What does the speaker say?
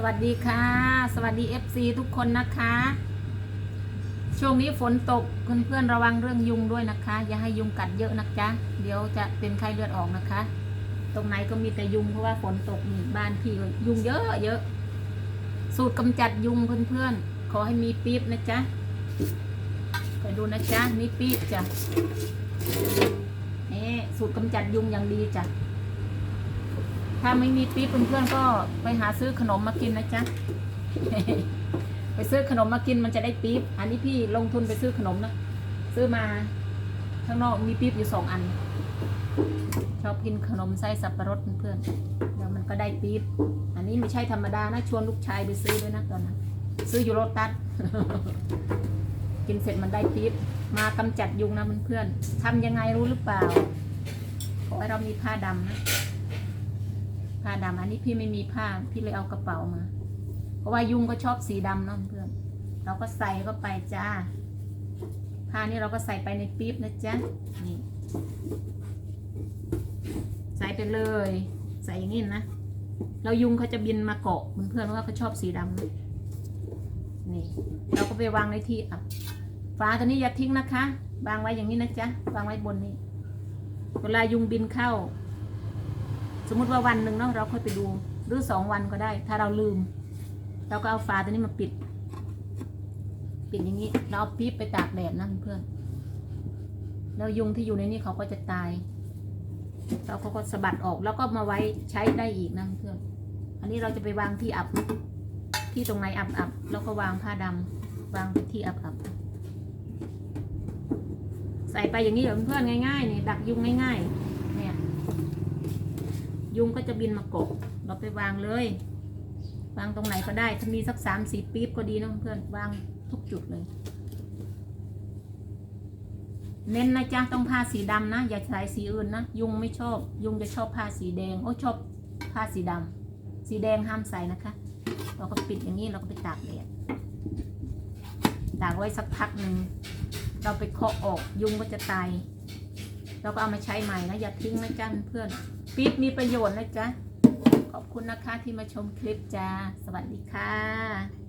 สวัสดีค่ะ สวัสดี FC ทุกคนนะคะ ช่วงนี้ฝนตกเพื่อนๆระวังเรื่องยุงด้วยนะคะ อย่าให้ยุงกัดเยอะนะจ๊ะเดี๋ยวจะเป็นไข้เลือดออกนะคะ ตรงไหนก็มีแต่ยุงเพราะว่าฝนตกนี่บ้านพี่ยุงเยอะเยอะสูตรกำจัดยุงเพื่อนๆ ขอให้มีปี๊บนะจ๊ะไปดูนะจ๊ะมีปี๊บจ้ะนี่สูตรกำจัดยุงอย่างดีจ้ะ ถ้าไม่มีปี๊บเพื่อนๆก็ไปหาซื้อขนมมากินนะจ๊ะ ไปซื้อขนมมากินมันจะได้ปี๊บ อันนี้พี่ลงทุนไปซื้อขนมนะ ซื้อมาข้างนอกมีปี๊บอยู่สองอัน ชอบกินขนมไส้สับปะรดเพื่อนๆเดี๋ยวมันก็ได้ปี๊บ อันนี้ไม่ใช่ธรรมดานะชวนลูกชายไปซื้อด้วยนะตอนนั้น ซื้ออยู่โรตัส กินเสร็จมันได้ปี๊บ มากำจัดยุงนะเพื่อนๆทำยังไงรู้หรือเปล่า ขอให้เรามีผ้าดำนะ ผ้าดำอันนี้พี่ไม่มีผ้าพี่เลยเอากระเป๋ามา เพราะว่ายุงก็ชอบสีดำเนาะเพื่อนเราก็ใส่เข้าไปจ้าผ้านี่เราก็ใส่ไปในปี๊บนะจ๊ะนี่ใส่ไปเลย ใส่อย่างนี้นะเรายุงเขาจะบินมาเกาะเพื่อนๆว่าเขาชอบสีดำนี่ เราก็ไปวางในที่อับฝาตัวนี้อย่าทิ้งนะคะ วางไว้อย่างนี้นะจ๊ะ วางไว้บนนี้ เวลายุงบินเข้า สมมุติว่าวันหนึ่งเนาะเราค่อยไปดู หรือสองวันก็ได้ ถ้าเราลืม เราก็เอาฝาตัวนี้มาปิด ปิดอย่างนี้ เราเอาปี๊บไปตากแดดนะเพื่อนแล้วยุงที่อยู่ในนี้เขาก็จะตายเราก็ก็สะบัดออกแล้วก็มาไว้ใช้ได้อีกนะเพื่อน อันนี้เราจะไปวางที่อับ ที่ตรงไหนอับอับแล้วก็วางผ้าดำวางไปที่อับอับใส่ไปอย่างนี้เดี๋ยวเพื่อนง่ายๆนี่ดักยุงง่าย ๆ ยุงก็จะบินมาเกาะเราไปวางเลย วางตรงไหนก็ได้ถ้ามีสักสามสี่ปี๊บก็ดีนะเพื่อนวางทุกจุดเลย เน้นนะจ๊ะต้องผ้าสีดำนะ อย่าใช้สีอื่นนะ ยุงไม่ชอบ ยุงจะชอบผ้าสีแดงโอ้ชอบผ้าสีดำสีแดงห้ามใส่นะคะ เราก็ปิดอย่างนี้เราก็ไปตากแดดตากไว้สักพักหนึ่งเราไปเคาะออกยุงก็จะตายเราก็เอามาใช้ใหม่นะอย่าทิ้งนะจ๊ะเพื่อน ปี๊บมีประโยชน์นะจ๊ะ ขอบคุณนะคะที่มาชมคลิปจ้า สวัสดีค่ะ